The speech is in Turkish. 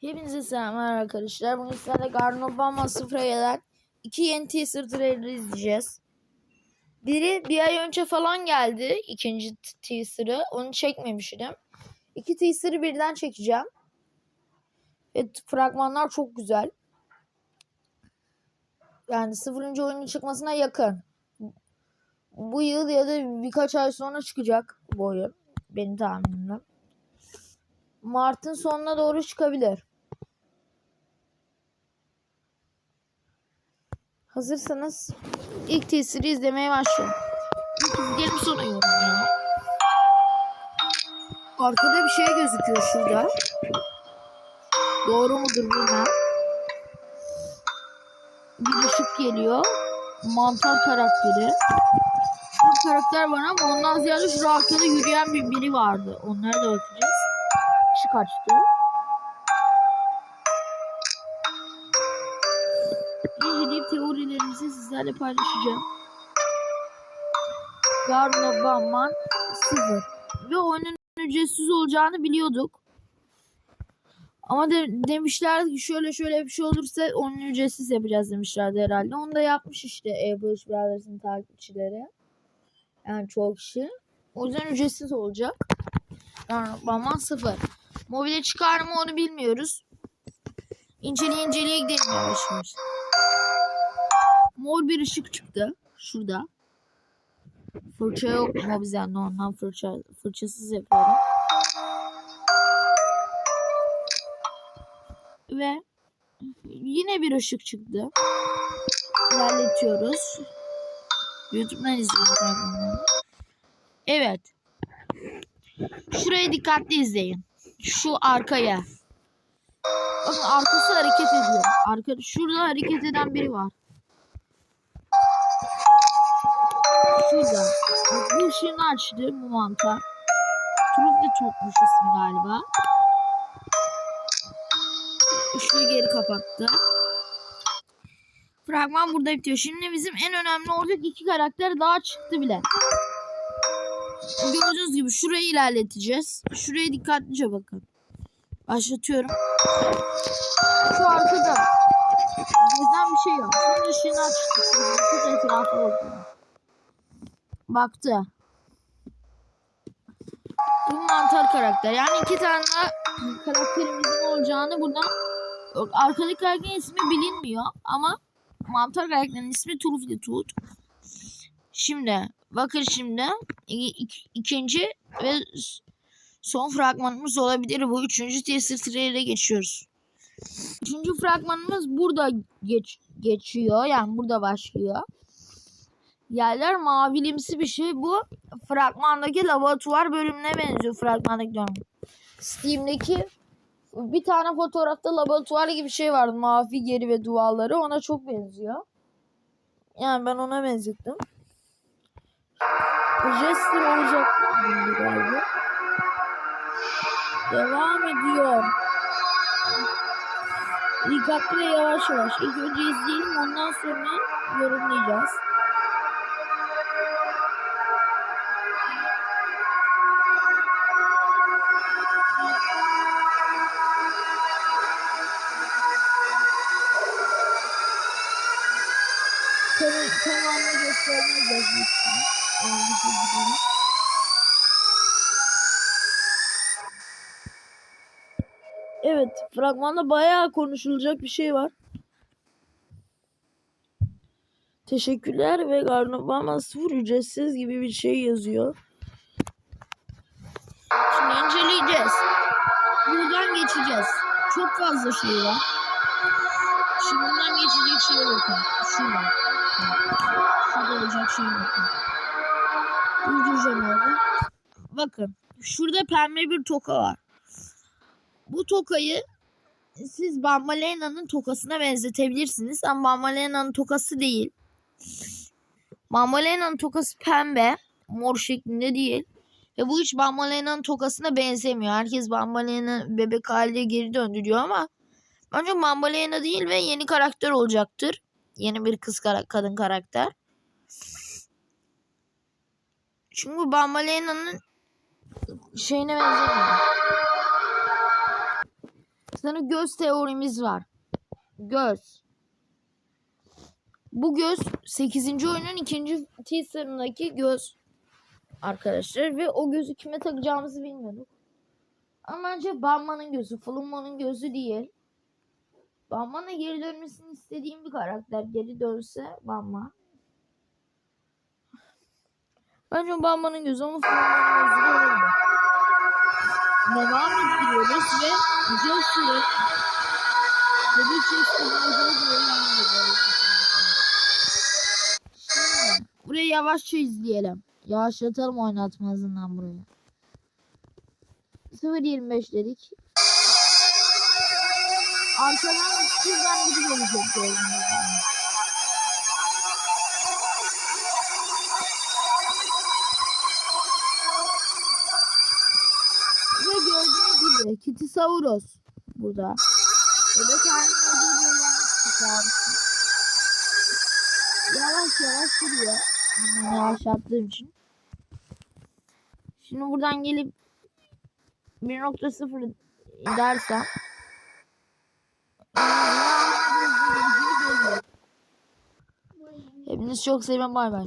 Hepinize selamlar arkadaşlar. Bugün sizlerle Garden Obama sıfıra gelen iki yeni teaser trailer izleyeceğiz. Biri bir ay önce falan geldi. ikinci teaser'ı. Onu çekmemiştim. İki teaser'ı birden çekeceğim. Ve fragmanlar çok güzel. Yani sıfırıncı oyunun çıkmasına yakın. Bu yıl ya da birkaç ay sonra çıkacak bu oyun. Benim tahminimle. Mart'ın sonuna doğru çıkabilir. Hazırsanız ilk teaser'ı izlemeye başlıyorum. İzleyelim sonra yorumlayalım. Arkada bir şey gözüküyor şurada. Doğru mudur bilmem. Bir ışık geliyor. Mantar karakteri. Şu karakter var ama ondan ziyade şu arkada yürüyen bir biri vardı. Onlara da bakacağız. Işık açtı. İnceleyip teorilerimizi sizlerle paylaşacağım. Garno Bamman 0. Ve oyunun ücretsiz olacağını biliyorduk. Ama de, demişlerdi ki şöyle şöyle bir şey olursa onu ücretsiz yapacağız demişlerdi herhalde. Onu da yapmış işte Ebruş Brothers'ın takipçileri. Yani çoğu kişi. O yüzden ücretsiz olacak. Garno Bamman 0. Mobile çıkar mı onu bilmiyoruz. İnceleye inceleye gidelim yavaş. Mor bir ışık çıktı. Şurada. Fırça yok mu bizden ondan fırça fırçasız yapıyorum. Ve yine bir ışık çıktı. İlerletiyoruz. YouTube'dan fragmanları. Evet. Şurayı dikkatli izleyin. Şu arkaya. Bakın arkası hareket ediyor. Arka, şurada hareket eden biri var. Şurada. Bu ışığını açtı bu mantar. Trufle tutmuş ismi galiba. Işığı geri kapattı. Fragman burada bitiyor. Şimdi bizim en önemli olacak iki karakter daha çıktı bile. Gördüğünüz gibi şurayı ilerleteceğiz. Şuraya dikkatlice bakın. Başlatıyorum. Şu arkada. Gezen bir şey yok. Şunun ışığını açtı. Şu etrafı. Baktı. Bu mantar karakter. Yani iki tane karakterimizin olacağını buradan arkadaki karakterin ismi bilinmiyor ama mantar karakterin ismi Turufli Tut. Şimdi bakın şimdi ik- ik- ikinci ve son fragmanımız olabilir. Bu üçüncü teaser trailer'e geçiyoruz. Üçüncü fragmanımız burada geç, geçiyor. Yani burada başlıyor. Yerler mavilimsi bir şey. Bu fragmandaki laboratuvar bölümüne benziyor. Fragmandaki diyorum. Steam'deki bir tane fotoğrafta laboratuvar gibi bir şey vardı. Mavi geri ve duvarları. Ona çok benziyor. Yani ben ona benzettim. Jester olacak gibi galiba. Devam ediyor. Dikkatli ve yavaş yavaş. İlk önce izleyelim ondan sonra yorumlayacağız. Tamam, tamamını göstermeyeceğiz. Evet, fragmanda bayağı konuşulacak bir şey var. Teşekkürler ve Garnobama sıfır ücretsiz gibi bir şey yazıyor. Şimdi inceleyeceğiz. Buradan geçeceğiz. Çok fazla şey var. Şimdi buradan geçecek şeye bakın. Şurada. Şurada olacak şeye bakın. Durduracağım orada. Bakın. Şurada pembe bir toka var. Bu tokayı siz Bambalena'nın tokasına benzetebilirsiniz. Ama Bambalena'nın tokası değil. Bambalena'nın tokası pembe. Mor şeklinde değil. Ve bu hiç Bambalena'nın tokasına benzemiyor. Herkes Bambalena bebek haline geri döndü diyor ama bence Bambalena değil ve yeni karakter olacaktır. Yeni bir kız kara- kadın karakter. Çünkü Bambalena'nın şeyine benzemiyor. sana göz teorimiz var. Göz. Bu göz 8. oyunun ikinci teaserındaki göz arkadaşlar ve o gözü kime takacağımızı bilmiyorduk. Ama bence Batman'ın gözü, Flummo'nun gözü değil. Batman'a geri dönmesini istediğim bir karakter. Geri dönse Batman. Bence Batman'ın gözü ama Flummo'nun gözü de. Devam ettiriyoruz ve güzel süre doğru ilerliyoruz. Şimdi burayı yavaşça izleyelim. Yavaşlatalım oynatma hızından burayı. 0.25 dedik. Arkadan şuradan biri gelecek gibi Kitisaurus burada. Bir olan Kitisaurus. Yavaş yavaş duruyor. Hemen yavaşlattığım için. Şimdi buradan gelip 1.0 dersem Hepiniz çok sevin bay bay.